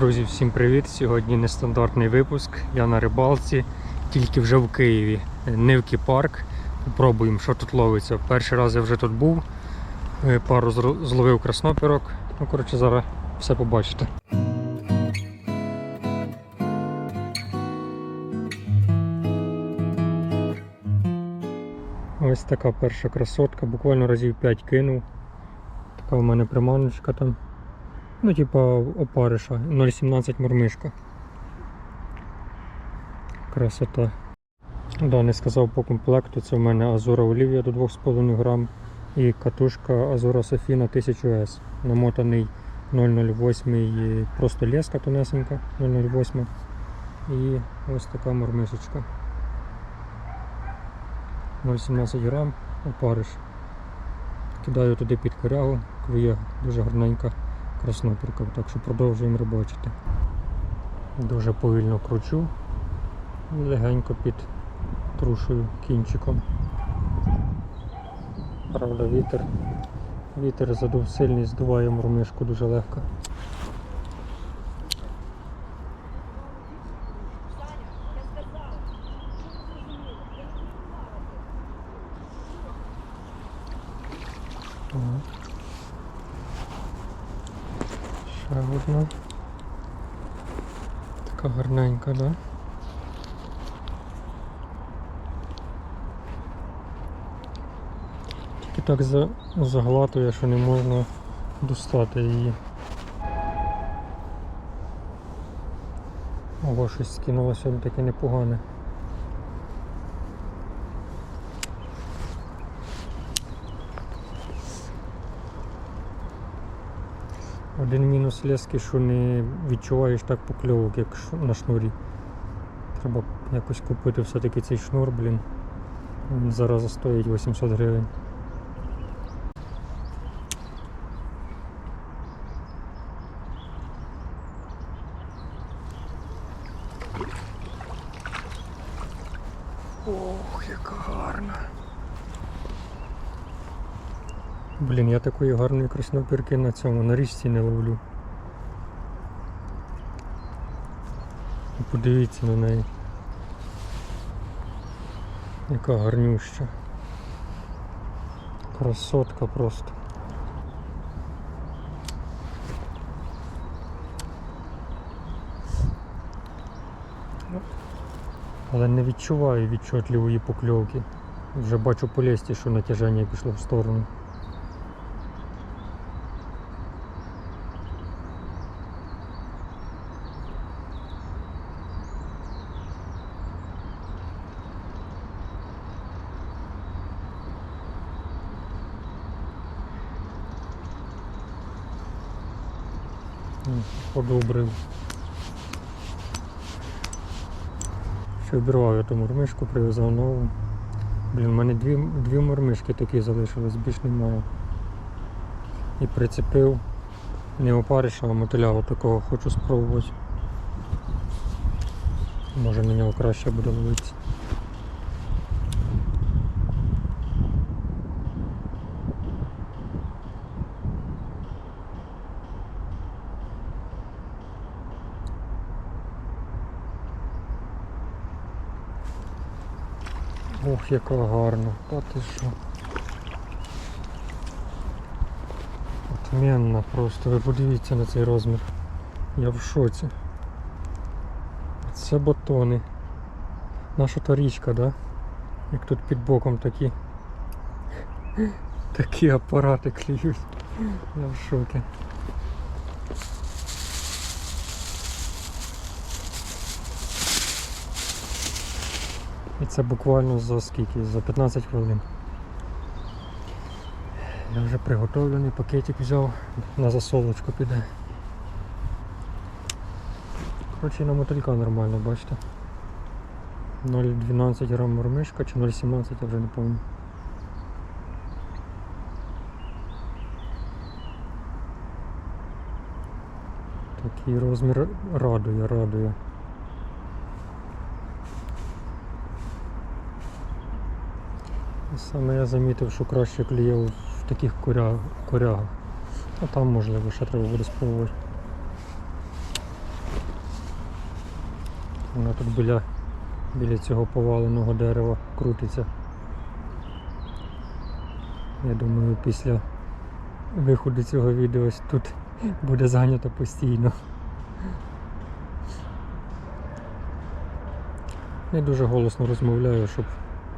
Друзі, всім привіт! Сьогодні нестандартний випуск. Я на рибалці, тільки вже в Києві. Нивки парк. Попробуємо, що тут ловиться. Перший раз я вже тут був. Е, Пару зловив краснопірок. Ну, коротше, зараз все побачите. Ось така перша красотка, буквально разів 5 кинув. Така в мене приманочка там. Ну, типа опариша, 0,17 мормишка. Красота. Да, не сказав по комплекту, це в мене Азура Олівія до 2,5 грам і катушка Азура Софіна 1000S. Намотаний 008 і просто леска тонесенька 008. І ось така мормишечка. 0,17 грам, опариш. Кидаю туди під корягу, клює дуже гарненька краснопірка, так що продовжуємо рибачити. Дуже повільно кручу легенько під трушою кінчиком. Правда, вітер. Вітер задув сильний, здуває мурмишку дуже легко. Ага. Ще одна. Така гарненька, да? Тільки так за... заглатує, що не можна достати її. Ого, щось скинуло сьогодні таке непогане. Мінус лески, що не відчуваєш так покльовок, як на шнурі. Треба якось купити все-таки цей шнур, блін. Він зараз стоїть 800 гривень. Ох, яка гарна. Блін, я такої гарної краснопірки на цьому, на річці не ловлю. Подивіться на неї. Яка гарнюща. Красотка просто. Але не відчуваю відчутливої покльовки. Вже бачу по лісті, що натяження пішло в сторону. Подобрив. Ще обірвав я ту мурмишку, прив'язав нову. Блін, у мене дві, дві мурмишки такі залишились, більш немає. І прицепив не опариша, а мотиля такого хочу спробувати. Може на нього краще буде ловитися. Ох, яка гарна, та ти що. Отмінна просто, ви подивіться на цей розмір. Я в шоці. Це батони. Наша то річка, да? Як тут під боком такі. Такі апарати клюють. Я в шокі. І це буквально за скільки? За 15 хвилин. Я вже приготовлений, пакетик взяв, на засолочку піде. Коротше, на мотилька нормально, бачите. 0,12 грам мормишка чи 0,17, я вже не пам'ятаю. Такий розмір радує, радує. Саме я замітив, що краще клює в таких коря- корягах. А там можливо ще треба буде спробувати. Вона тут біля, біля цього поваленого дерева крутиться. Я думаю, після виходу цього відео тут буде зайнято постійно. Не дуже голосно розмовляю, щоб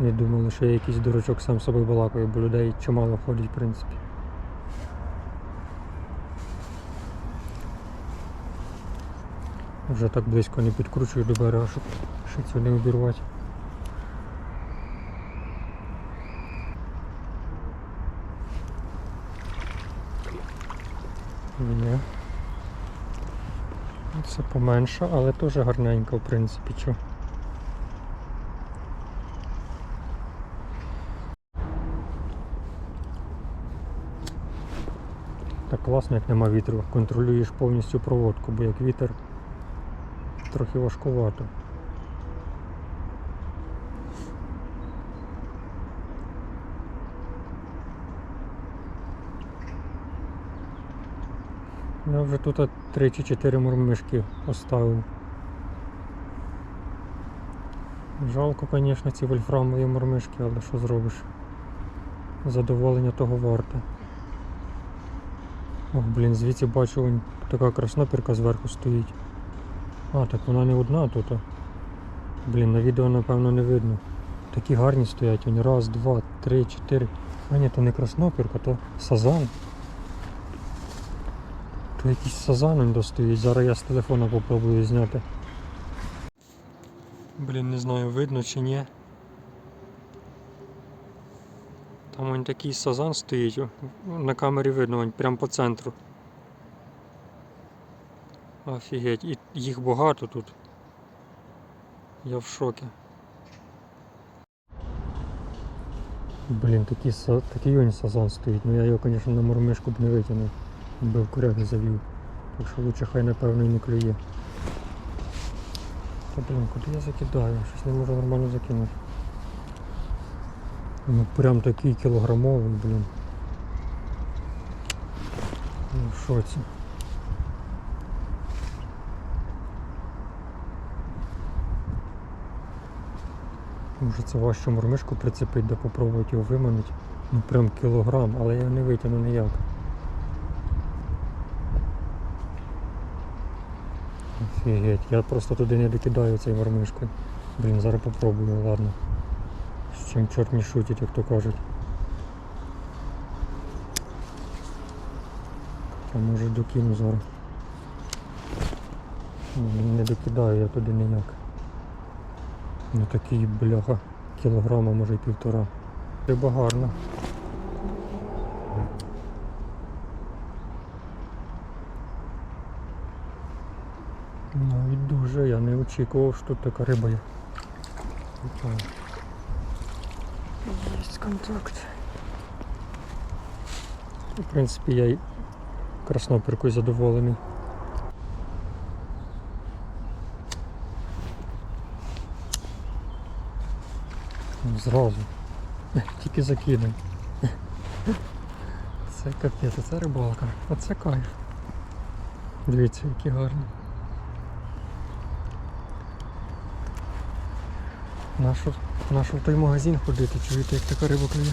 не думали, що я якийсь дурачок сам собою балакаю, бо людей чимало ходить, в принципі. Вже так близько не підкручую до берега, щоб шицю не обірвати. Ні. Це поменше, але теж гарненько, в принципі, чо. Класно, як нема вітру. Контролюєш повністю проводку, бо як вітер трохи важкувато. Я вже тут 3 чи 4 мурмишки оставив. Жалко, звісно, ці вольфрамові мурмишки, але що зробиш? Задоволення того варте. Ох, блін, звідси бачу така краснопірка зверху стоїть. А, так вона не одна тут. Блін, на відео напевно не видно. Такі гарні стоять, вони раз, два, три, чотири. А ні, то не краснопірка, то сазан. То якийсь сазан він достоїть. Зараз я з телефона попробую зняти. Блін, не знаю, видно чи ні. Він такий сазан стоїть, на камері видно, він прямо по центру. Офігеть, і їх багато тут. Я в шокі. Блін, такий, такий він сазан стоїть, ну я його, звісно, на мурмишку б не витягнув, би в коряги завів. Так що лучше хай напевно і не клює. Та блін, куди я закидаю? Щось не можу нормально закинути. Ну прям такий кілограмовий, блін. Ну, шоці. Може це важче мурмишку прицепити, да попробувати його виманити. Ну прям кілограм, але я не витягну ніяк. Офігеть, я просто туди не докидаю цей мормишкою. Блін, зараз попробую, ладно. Чим чорт не шутить, як то кажуть. А може докину зараз. Не докидаю я туди ніяк. Ну такий бляха, кілограма, може й півтора. Риба гарна. Навіть дуже, я не очікував, що тут така риба є. Контакт. В принципі, я й краснопіркою задоволений. Ну, Зразу. Тільки закинув. Це капець, це рибалка. Оце кайф. Дивіться, які гарні. Нашу, нашу в той магазин ходити, чуєте, як така риба клює.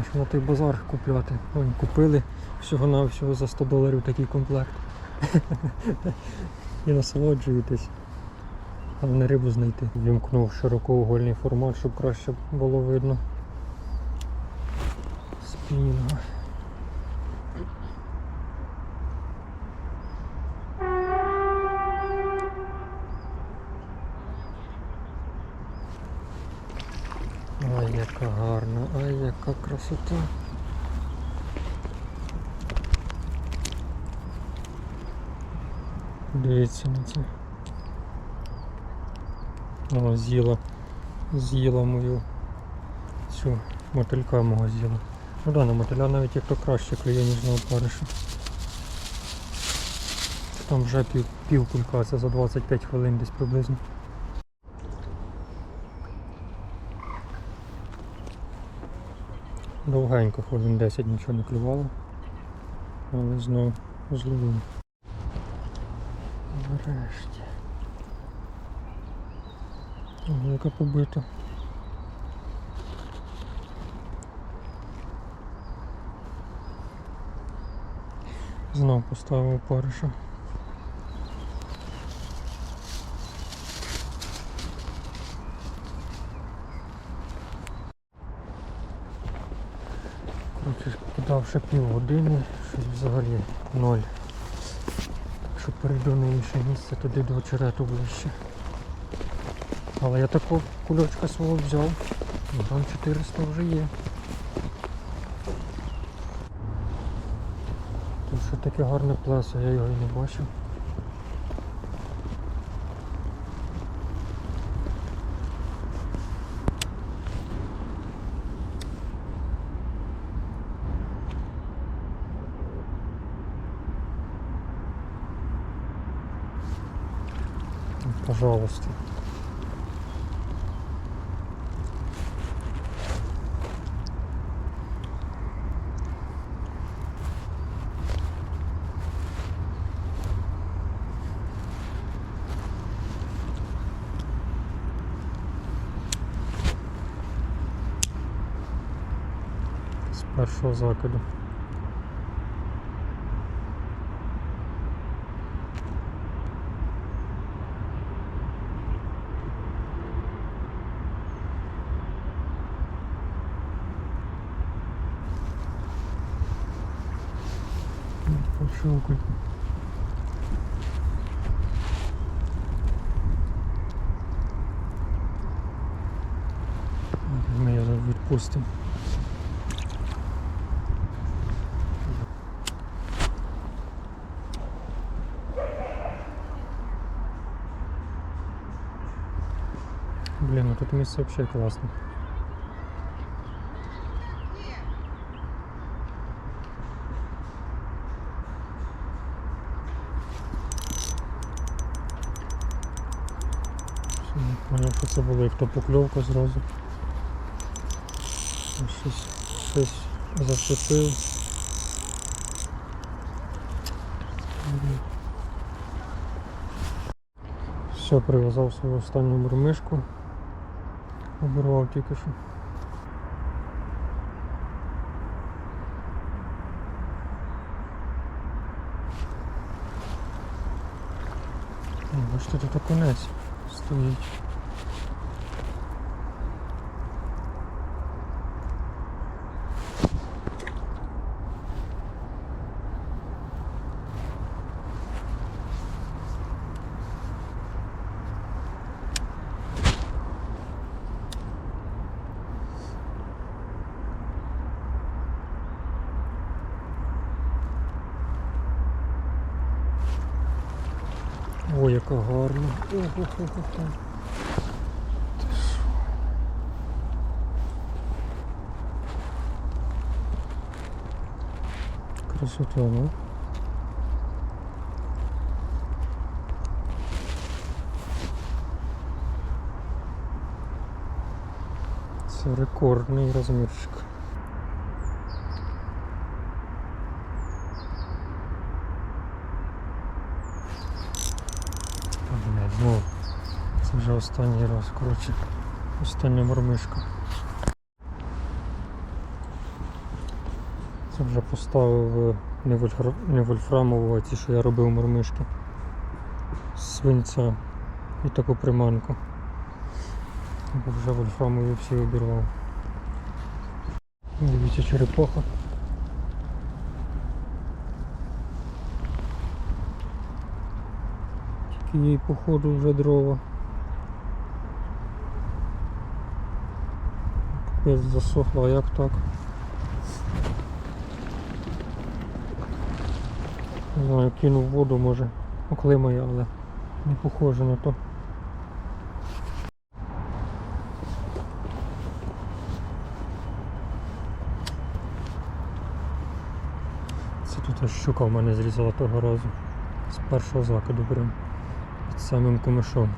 Аж на той базар купляти. Вон купили всього на всього за 100 доларів такий комплект. І насолоджуєтесь. Головне рибу знайти. Вімкнув широкоугольний формат, щоб краще було видно. Спінінга. Ай, яка гарна, ай, яка красота. Дивіться на це. О, з'їла. З'їла мою цю мотилька мого з'їла. Ну да, на мотиля навіть як то краще клює, ніж на опариша. Там вже пів, пів кулька, це за 25 хвилин десь приблизно. Довгенько хвилин 10 нічого не клювало. Але знов зловив. Нарешті. Яка побита. Знов поставив париша. Кидав ще півгодини, щось взагалі ноль. Якщо перейду на інше місце, туди до очерету ближче. Але я такого кульочка свого взяв. Грам 400 вже є. Тут що таке гарне плесо, я його і не бачив. Пожалуйста. З першого закиду. Большой окунь. Ми його відпустимо. Блін, ну тут місце взагалі класне. Поняв, що це було, як то покльовка зразу. Щось, щось зацепив. Блін. Все, прив'язав свою останню мурмишку. Оборвав тільки що. Бачите, тут окунець стоїть. Ой, яка гарна. Ого-го-го-го. Красота, ну. Це рекордний розмірчик. Та, блядь, знову. Це вже останній раз, коротше. Остання мормишка. Це вже поставив е, не, вольфра... не вольфрамову, а ті, що я робив мормишки. З Свинця і таку приманку. Бо вже вольфрамові всі обірвав. Дивіться черепаха. Тільки їй походу вже дрова. Капець засохла, а як так? Не знаю, кинув воду, може оклимає, але не похоже на то. Це тут щука в мене зрізала того разу. З першого закиду прям. Під самим комишом.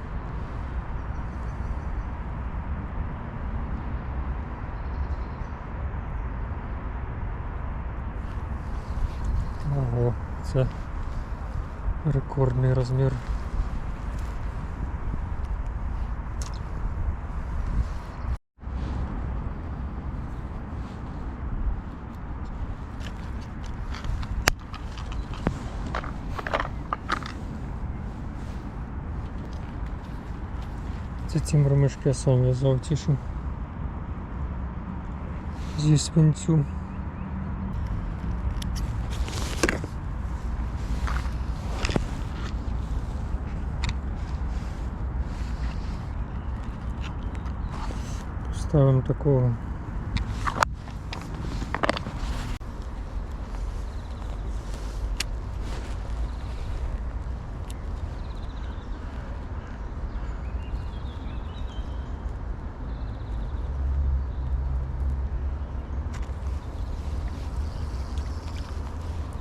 Ого, це Рекордний розмір. Це ці мормишки я сам в'язав ті, що зі свинцю. Ставимо такого.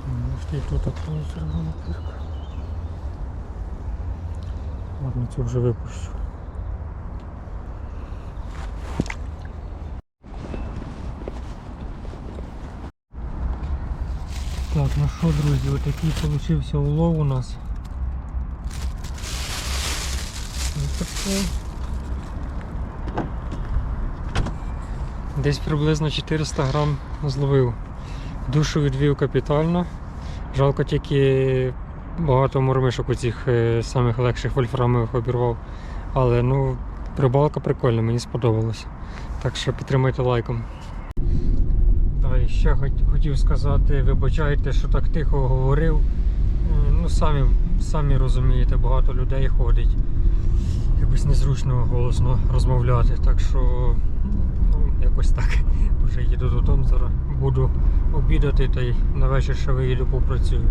Может и тут открою червону кирку. Ладно, цю вже випущу. Так, ну що, друзі, отакий получився улов у нас. Десь приблизно 400 грам зловив. Душу відвів капітально. Жалко тільки багато мурмишок у цих е, самих легших вольфрамових обірвав. Але ну, рибалка прикольна, мені сподобалось. Так що підтримайте лайком. Ще хотів сказати, вибачайте, що так тихо говорив. Е, Ну, самі, самі розумієте, багато людей ходить. Якось незручно голосно розмовляти. Так що ну, якось так. Вже їду додому зараз. Буду обідати та й на вечір ще виїду попрацюю.